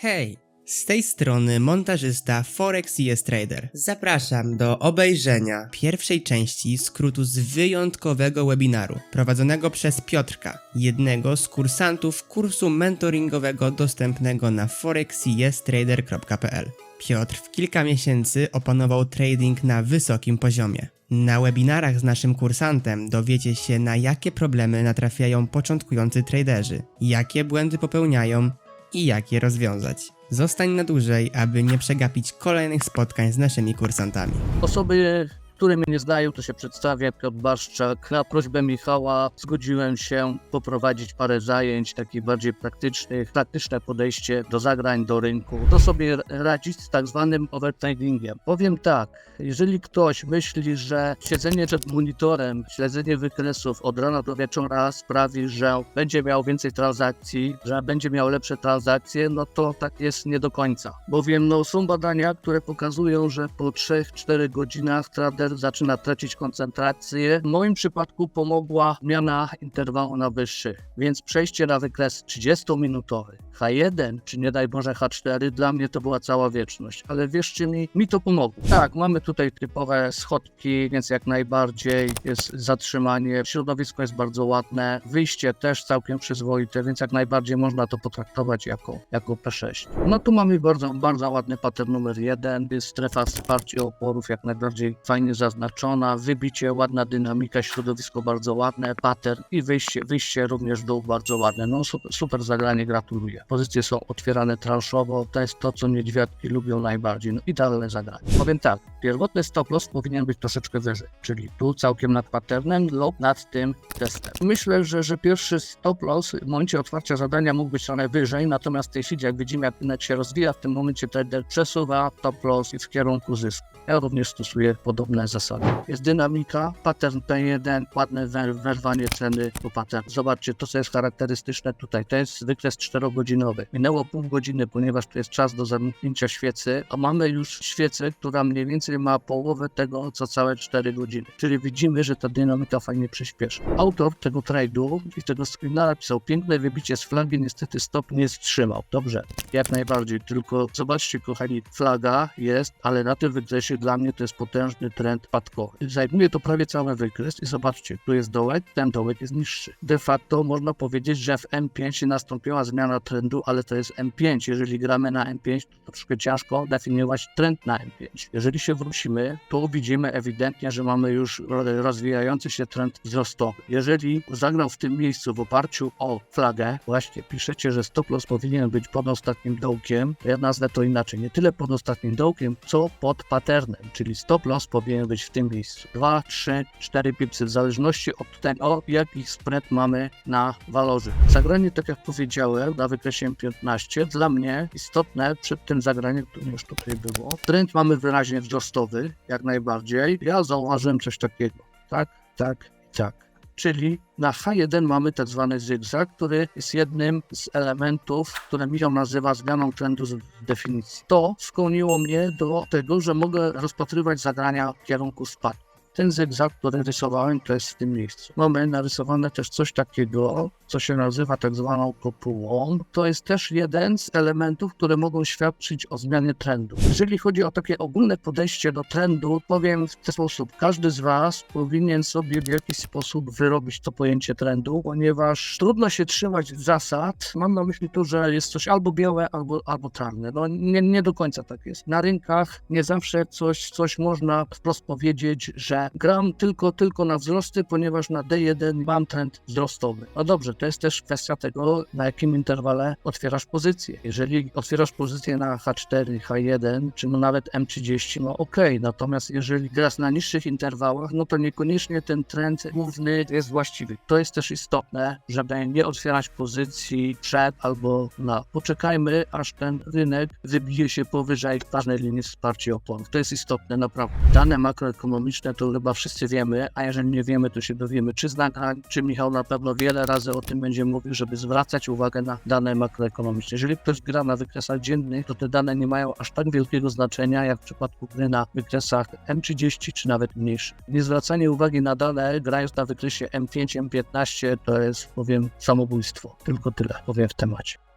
Hej, z tej strony montażysta Forex jest Trader. Zapraszam do obejrzenia pierwszej części skrótu z wyjątkowego webinaru prowadzonego przez Piotrka, jednego z kursantów kursu mentoringowego dostępnego na forexiesttrader.pl. Piotr w kilka miesięcy opanował trading na wysokim poziomie. Na webinarach z naszym kursantem dowiecie się na jakie problemy natrafiają początkujący traderzy, jakie błędy popełniają i jak je rozwiązać. Zostań na dłużej, aby nie przegapić kolejnych spotkań z naszymi kursantami. Osoby, które mnie nie znają, to się przedstawia Piotr Baszczak. Na prośbę Michała zgodziłem się poprowadzić parę zajęć, takich bardziej praktycznych, praktyczne podejście do zagrań, do rynku. To sobie radzić z tak zwanym overtradingiem. Powiem tak, jeżeli ktoś myśli, że siedzenie przed monitorem, śledzenie wykresów od rana do wieczora sprawi, że będzie miał więcej transakcji, że będzie miał lepsze transakcje, no to tak jest nie do końca. Bowiem no, są badania, które pokazują, że po 3-4 godzinach trader zaczyna tracić koncentrację. W moim przypadku pomogła zmiana interwału na wyższy, więc przejście na wykres 30-minutowy, H1 czy nie daj Boże H4, dla mnie to była cała wieczność, ale wierzcie mi, mi to pomogło. Tak, mamy tutaj typowe schodki, więc jak najbardziej jest zatrzymanie, środowisko jest bardzo ładne, wyjście też całkiem przyzwoite, więc jak najbardziej można to potraktować jako, jako P6. No tu mamy bardzo, bardzo ładny pattern numer jeden, jest strefa wsparcia oporów jak najbardziej fajnie zaznaczona, wybicie, ładna dynamika, środowisko bardzo ładne, pattern i wyjście, wyjście również dół bardzo ładne. No super, super zagranie, gratuluję. Pozycje są otwierane transzowo, to jest to, co niedźwiadki lubią najbardziej. No idealne zagranie. Powiem tak, pierwotny stop loss powinien być troszeczkę wyżej, czyli tu całkiem nad patternem lub nad tym testem. Myślę, że, że pierwszy stop loss w momencie otwarcia zadania mógł być trochę wyżej, natomiast w tej chwili, jak widzimy, jak rynek się rozwija, w tym momencie trader przesuwa stop loss w kierunku zysku. Ja również stosuję podobne zasady. Jest dynamika, pattern P1, ładne werwanie ceny po pattern. Zobaczcie, to co jest charakterystyczne tutaj, to jest wykres 4-godzinowy. Minęło pół godziny, ponieważ to jest czas do zamknięcia świecy, a mamy już świecę, która mniej więcej ma połowę tego, co całe 4 godziny. Czyli widzimy, że ta dynamika fajnie przyspiesza. Autor tego trade'u i tego screena napisał piękne wybicie z flagi, niestety stop nie wstrzymał. Dobrze, jak najbardziej, tylko zobaczcie kochani, flaga jest, ale na tym wykresie dla mnie to jest potężny trend spadkowy. Zajmuje to prawie cały wykres i zobaczcie, tu jest dołek, ten dołek jest niższy. De facto można powiedzieć, że w M5 nastąpiła zmiana trendu, ale to jest M5. Jeżeli gramy na M5, to troszkę ciężko definiować trend na M5. Jeżeli się wrócimy, to widzimy ewidentnie, że mamy już ro- rozwijający się trend wzrostowy. Jeżeli zagrał w tym miejscu w oparciu o flagę, właśnie piszecie, że stop loss powinien być pod ostatnim dołkiem, ja nazwę to inaczej. Nie tyle pod ostatnim dołkiem, co pod patternem, czyli stop loss powinien być w tym miejscu. 2, 3, 4 pipsy, w zależności od tego, jaki spread mamy na walorze. Zagranie, tak jak powiedziałem, na wykresie 15 dla mnie istotne przed tym zagraniem, które już tutaj było. Trend mamy wyraźnie wzrostowy, jak najbardziej. Ja zauważyłem coś takiego. Tak, tak, tak. Czyli na H1 mamy tak zwany zygzak, który jest jednym z elementów, które Michał nazywa zmianą trendu z definicji. To skłoniło mnie do tego, że mogę rozpatrywać zagrania w kierunku spadku. Ten zygzak, który rysowałem, to jest w tym miejscu. Mamy narysowane też coś takiego, co się nazywa tak zwaną kopułą. To jest też jeden z elementów, które mogą świadczyć o zmianie trendu. Jeżeli chodzi o takie ogólne podejście do trendu, powiem w ten sposób. Każdy z Was powinien sobie w jakiś sposób wyrobić to pojęcie trendu, ponieważ trudno się trzymać zasad. Mam na myśli to, że jest coś albo białe, albo, albo czarne. No nie, nie do końca tak jest. Na rynkach nie zawsze coś, coś można wprost powiedzieć, że gram tylko, tylko na wzrosty, ponieważ na D1 mam trend wzrostowy. No dobrze, to jest też kwestia tego, na jakim interwale otwierasz pozycję. Jeżeli otwierasz pozycję na H4, H1, czy no nawet M30, no okej, natomiast jeżeli grasz na niższych interwałach, no to niekoniecznie ten trend główny jest właściwy. To jest też istotne, żeby nie otwierać pozycji przed albo na. Poczekajmy, aż ten rynek wybije się powyżej ważnej linii wsparcia oponów. To jest istotne, naprawdę. Dane makroekonomiczne to chyba wszyscy wiemy, a jeżeli nie wiemy, to się dowiemy, czy z nagrań, czy Michał na pewno wiele razy o tym będzie mówił, żeby zwracać uwagę na dane makroekonomiczne. Jeżeli ktoś gra na wykresach dziennych, to te dane nie mają aż tak wielkiego znaczenia, jak w przypadku gry na wykresach M30 czy nawet mniejszych. Niezwracanie uwagi na dane, grając na wykresie M5, M15, to jest, powiem, samobójstwo. Tylko tyle powiem w temacie.